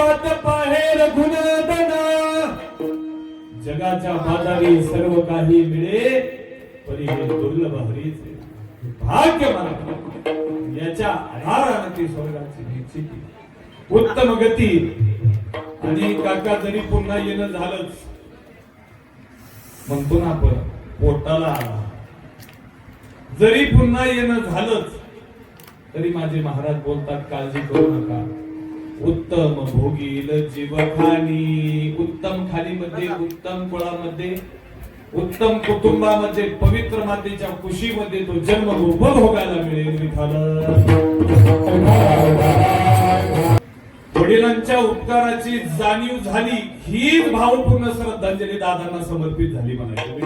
वाट पाहेर गुणदना जगाच्या बाजारी सर्व काही मिळे परी हे दुर्लभ हरीच भाग्य मला याच्या आधाराने ती स्वर्गाची निश्चिती. उत्तम गती. आणि काका जरी पुन्हा येणं झालंच मग पुन्हा आपण पोटाला आला. जरी पुन्हा येणं झालंच तरी माझे महाराज बोलतात काळजी करू नका. उत्तम भोगील जीवखानी उत्तम खालीमध्ये उत्तम कुळामध्ये उत्तम कुटुंबामध्ये पवित्र मातेच्या कुशीमध्ये तो जन्म भोगायला मिळेल वडिलांच्या उपकाराची जाणीव झाली ही भावपूर्ण श्रद्धांजली दादांना समर्पित झाली म्हणायचं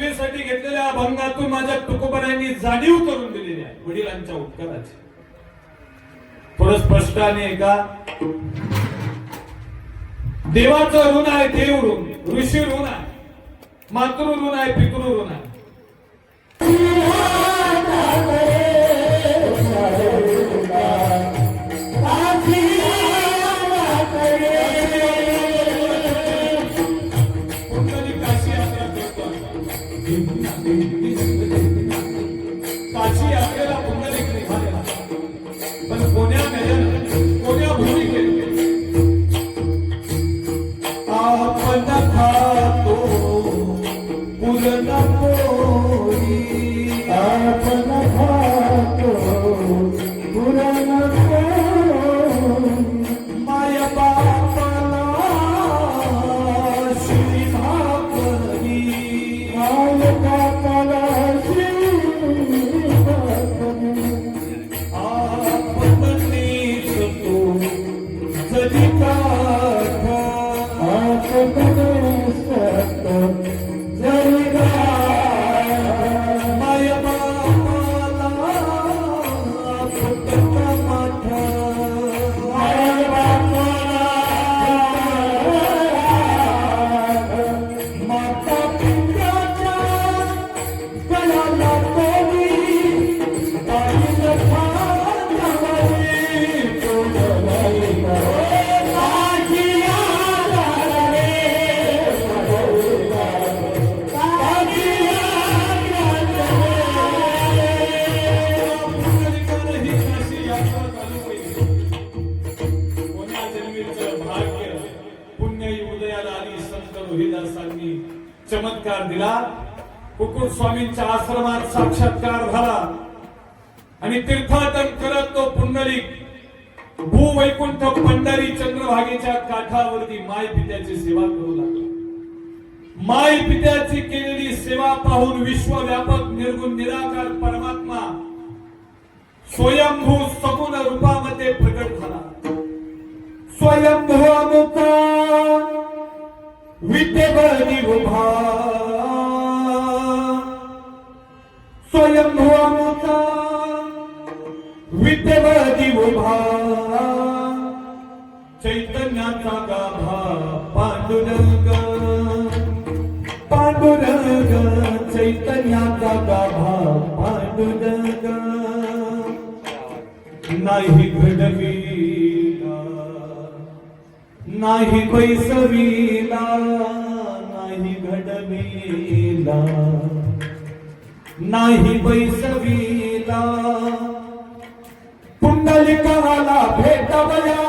सेवेसाठी घेतलेल्या अभंगातून माझ्या तुकोबरांनी जाणीव करून दिलेली आहे वडिलांच्या उपकाराची. थोडं स्पष्ट आणि का देवाचं ऋण आहे देव ऋण ऋषी ऋण आहे मातृ ऋण आहे पितृ ऋण आहे. चमत्कार दिला. कुकुर स्वामींच्या आश्रमात साक्षात्कार झाला. आणि तीर्थाटन करत तो पुंडलिक भूवैकुंठ पंढरी चंद्रभागेच्या काठावरती माय पित्याची सेवा करू लागला. माय पित्याची केलेली सेवा पाहून विश्वव्यापक निर्गुण निराकार परमात्मा स्वयंभू सगुण रूपामध्ये प्रकट झाला. स्वयंभू अमुता! विद्येवरती उभा. स्वयंभुवाचा अमुता उभा. चैतन्याचा गाभा पांडुरंग. पांडुरंग चैतन्याचा गाभा पांडुरंग. नाही घडवी नाही बैसवीला नाही घडवीला. नाही बैसवीला. पुंडलिकाला भेटवया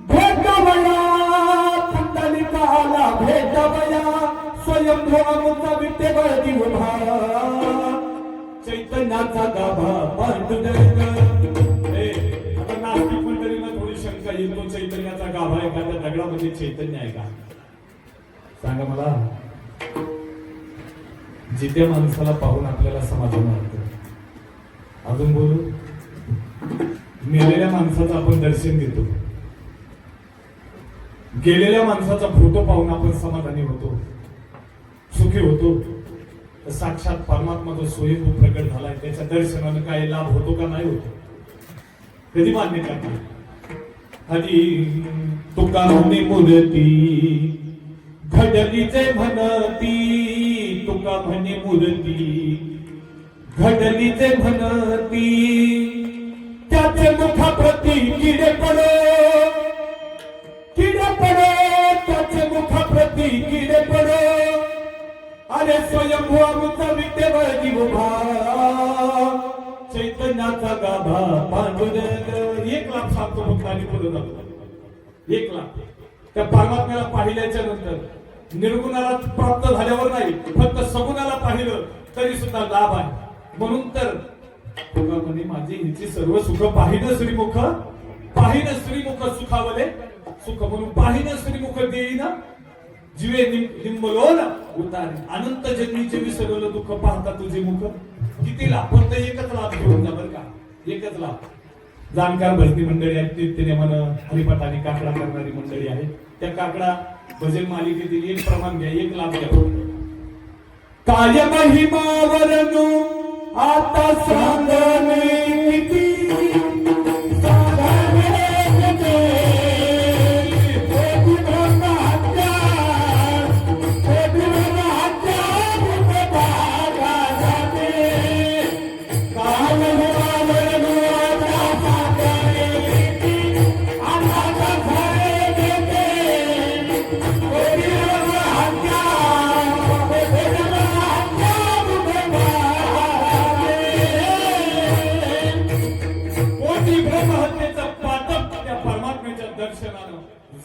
भेटवया. पुंडलिकाला भेटवया स्वयंभूमुचा विद्येवरती उभा. चैतन्याचा गाभा पांडुरंग. थोडी येतो चैतन्याचा गाभा आहे का? त्या दगडामध्ये चैतन्य आहे का? सांगा मला. जिथे माणसाला पाहून आपल्याला समाधान वाटतं. अजून बोलू? मेलेल्या माणसाचं आपण दर्शन घेतो गेलेल्या माणसाचा फोटो पाहून आपण समाधानी होतो. सुखी होतो. तर साक्षात परमात्मा जो स्वयंभू प्रकट झालाय त्याच्या दर्शनानं काही लाभ होतो का नाही होतो? कधी मान्य करणार? हरी तुका मूर्ती घडलीचे म्हणती तुका म्हणे मूर्ती घडलीचे म्हणती त्याचे मुखाप्रती किडे पडे. किडे पडे त्याचे मुखाप्रती किडे पडे. अरे स्वयंभू आमचा विद्येवर जीव भा चैतन्याचा गाभा पांडुरंग एक लाख सांगतो फक्त आणि पुढे जातो एक लाख. त्या परमात्म्याला पाहिल्याच्या नंतर निर्गुणाला प्राप्त झाल्यावर नाही फक्त सगुणाला पाहिलं तरी सुद्धा लाभ आहे. म्हणून तर म्हणे माझी हिची सर्व सुख पाहिलं श्रीमुख पाहिलं श्रीमुख सुखावले. सुख म्हणून पाहिलं श्रीमुख देईना. जीवे निम- ना उतारे अनंत जन्मीचे विसरवलं दुःख पाहता तुझे मुख. किती लाभ फक्त एकच लाभ घेऊन जा बरं का? एकच लाभ जाणकार भरती मंडळी आहेत नित्य मन हरिपट आणि काकडा करणारी मंडळी आहे त्या काकडा भजन मालिकेतील एक प्रमाण घ्या एक लाभ घ्या काय महिमा वरनु आता सांग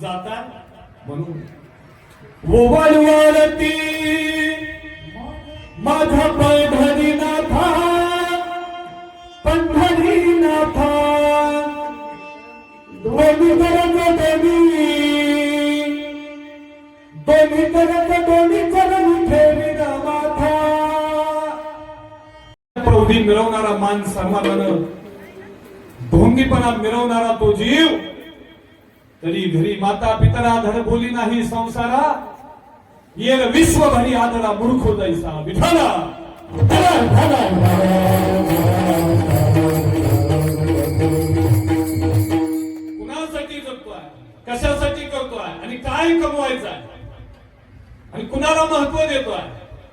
जातात? म्हणून. ओवाळवरती माझा पैठणी नाथा पंढरी नाथा दोन्ही करत दोन्ही दोन्ही करत दोन्ही चरण ठेवी माथा प्रौढी मिरवणारा मान सन्मानानं ढोंगीपणा मिळवणारा तो जीव तरी घरी माता पितरा धड बोली नाही संसारा. येर विश्वभरी आदरा मूर्ख दैसा विठाला कुणासाठी जगतोय? कशासाठी करतोय? आणि काय कमवायचं आहे आणि कुणाला महत्त्व देतोय?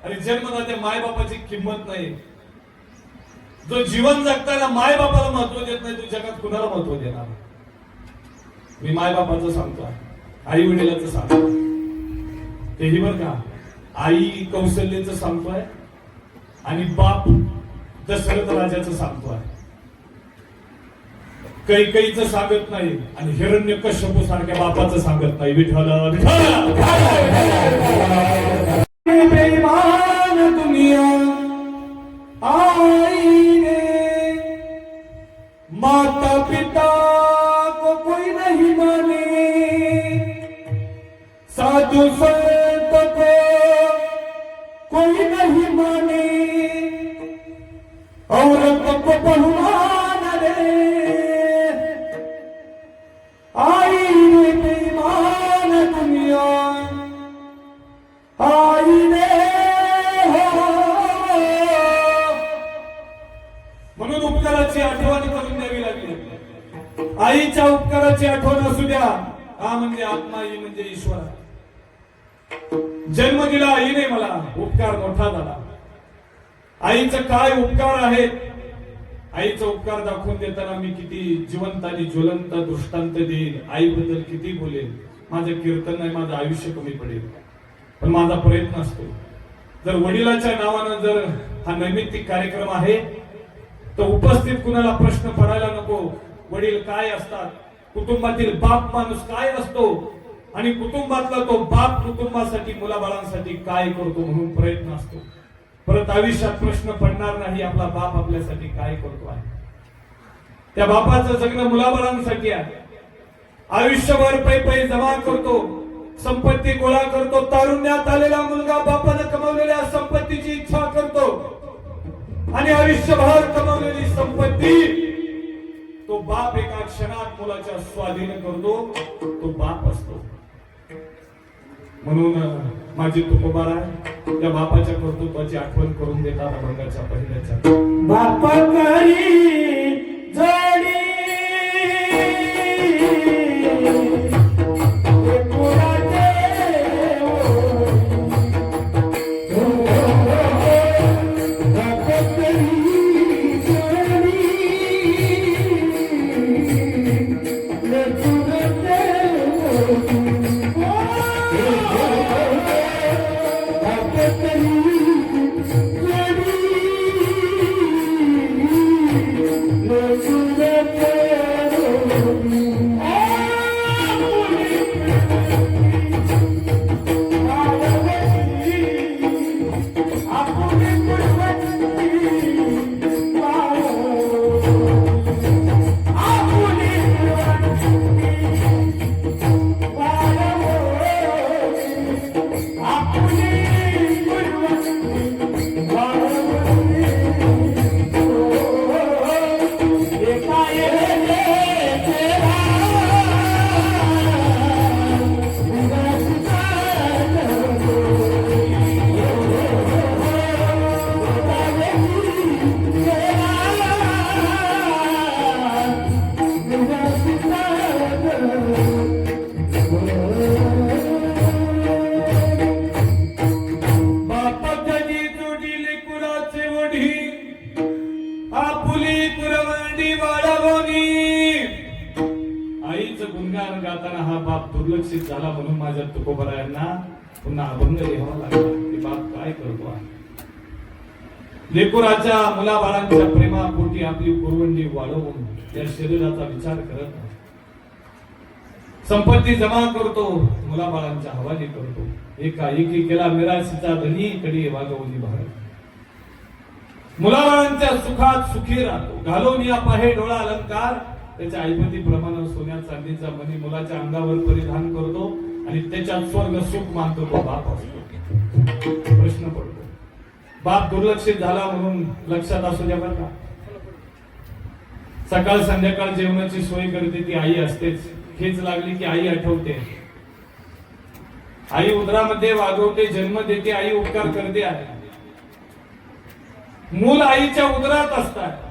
आणि जन्मदात्या मायबापाची किंमत नाही. जो जीवन जगताना मायबापाला महत्त्व देत नाही तो जगात कुणाला महत्त्व देणार? मी माय बापाचं सांगतो आई वडिलाचं सांगतो तेही बर का? आई कौशल्याचं सांगतोय आणि बाप दशरथ राजाचं सांगतोय कैकईचं सांगत नाही आणि हिरण्य कश्यपू सारख्या बापाचं सांगत नाही. विठ्ठल विठ्ठल! साधु संत को कोई नहीं माने। औरत को बहुमान रे। आईने बेमान दुनिया। आईने रे हो। म्हणून उपकाराची आठवण करून द्यावी लागली आईच्या उपकाराची आठवण असू द्या. हा म्हणजे आत्मा ही म्हणजे ईश्वर. जन्म दिला आईने मला. उपकार मोठा झाला. आईचं काय उपकार आहेत आईचा उपकार दाखवून देताना मी किती जिवंत आणि ज्वलंत दृष्टांत देईन. आईबद्दल किती बोलेन? माझं कीर्तन नाही माझं आयुष्य कमी पडेल. पण माझा प्रयत्न असतो. जर वडिलाच्या नावानं जर हा नैमित्तिक कार्यक्रम आहे तर उपस्थित कुणाला प्रश्न पडायला नको. वडील काय असतात? कुटुंबातील बाप माणूस काय असतो? आणि कुटुंबातला तो बाप कुटुंबासाठी मुलाबाळांसाठी काय करतो म्हणून प्रयत्न असतो. परत आयुष्यात प्रश्न पडणार नाही आपला बाप आपल्यासाठी काय करतो आहे. त्या बापाचं जगणं मुलाबाळांसाठी आहे. आयुष्यभर पै पै जमा करतो संपत्ती गोळा करतो तारुण्यात आलेला मुलगा बापानं कमवलेल्या संपत्तीची इच्छा करतो. आणि आयुष्यभर कमवलेली संपत्ती तो बाप एका क्षणात मुलाच्या स्वाधीन करतो तो बाप असतो. म्हणून माझी तुकोबार आहे त्या बापाच्या कर्तृत्वाची आठवण करून देतात अभंगाच्या पहिल्याच्या. बापा करी Thank you. Yeah. काहीच गुणगान गाताना हा बाप दुर्लक्षित झाला म्हणून माझ्या तुकोबरायांना पुन्हा अभंग लिहावा लागला. की बाप काय करतो आहे लेकुराच्या मुलाबाळांच्या प्रेमापोटी आपली पुरवंडी वाढवून त्या शरीराचा विचार करत संपत्ती जमा करतो मुलाबाळांच्या हवाली करतो. एका एकी केला मिराशीचा धनी कडी वागवली भारत मुलाबाळांच्या सुखात सुखी राहतो. घालून या पाहे डोळा अलंकार त्याच्या ऐपती प्रमाणे सोन्या चांदीचा मनी मुलाच्या अंगावर परिधान करतो आणि त्याच्यात स्वर्ग सुख मानतो तो बाप असतो. प्रश्न पडतो. बाप दुर्लक्षित झाला म्हणून लक्षात असू द्या बरं का. सकाळ संध्याकाळ जेवणाची सोय करते ती आई असतेच. हेच लागली की आई आठवते. आई उदरामध्ये वागवते जन्म देते आई उपकार करते. आहे मूल आईच्या उदरात असतात.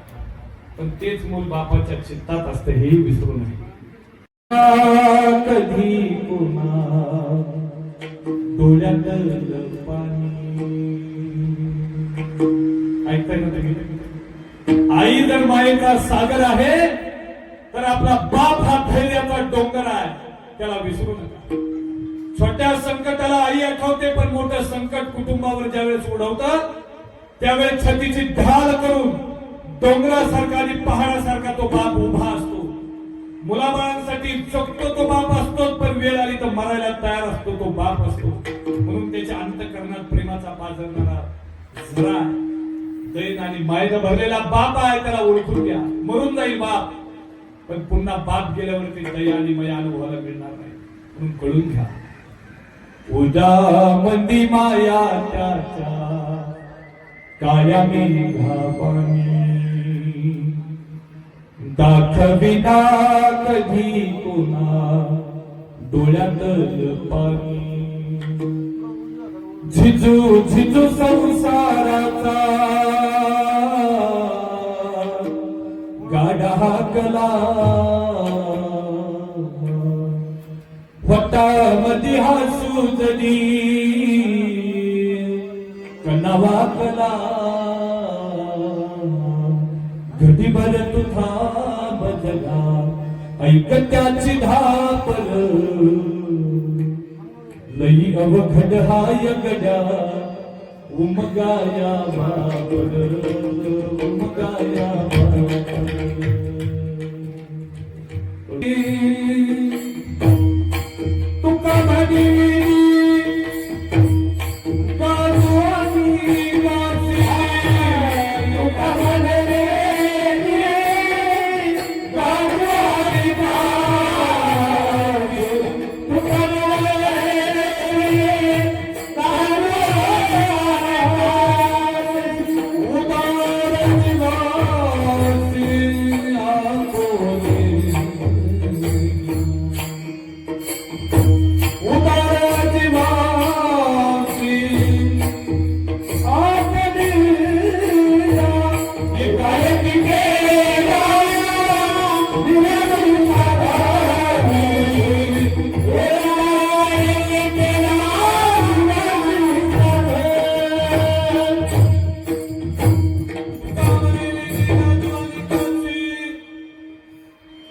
पण तेच मूल बापाच्या चित्तात असते हे विसरू नये. कधी पुन्हा डोळ्यात पाणी? ऐकताय ना तुम्ही? आई जर मायेचा सागर आहे तर आपला बाप हा धैर्याचा डोंगर आहे त्याला विसरू नका. छोट्या संकटाला आई आठवते पण मोठं संकट कुटुंबावर ज्यावेळेस उडवतं त्यावेळेस छतीची ढाल करून डोंगरासारखा आणि पहाडासारखा तो बाप उभा असतो. मुलाबाळांसाठी चकतो तो बाप असतो पण वेळ आली तर मरायला तयार असतो तो बाप असतो. म्हणून त्याच्या अंतकरणात प्रेमाचा पाजरणारा जरा दैन आणि मायेनं भरलेला बाप आहे त्याला ओळखून घ्या मरून जाईल बाप. पण पुन्हा बाप गेल्यावर ते दया आणि मया अनुभवाला मिळणार नाही. म्हणून कळून घ्या. उदा मंदी माया त्याच्या काळ्या मेघापाणी दाखविना कधी पुन्हा डोळ्यात पाणी. झिजू झिजू संसाराचा. गाडा हाकला वटामध्ये हसू जरी कनावा कला. घडीभर तुझा बदला ऐक त्याची धापल लई अवघड हाय गड्या उमगाया बाबल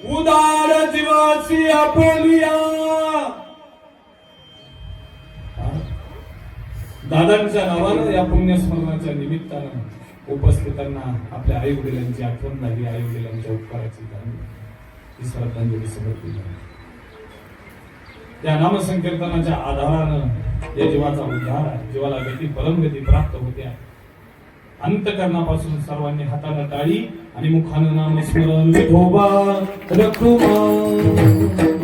उदार जीवाची अपोलिया दादांच्या नावानं या पुण्यस्मरणाच्या निमित्तानं उपस्थितांना आपल्या आई वडिलांची आठवण झाली आई वडिलांच्या उपकाराची ही श्रद्धांजली समर्पित झाली. त्या नामसंकीर्तनाच्या आधारानं या जीवाचा उद्धार आहे. जीवाला गती परमगती प्राप्त होते आहे. अंतकरणापासून सर्वांनी हाताला टाळी आणि मुखानं नाम स्मरण विठोबा रखुमा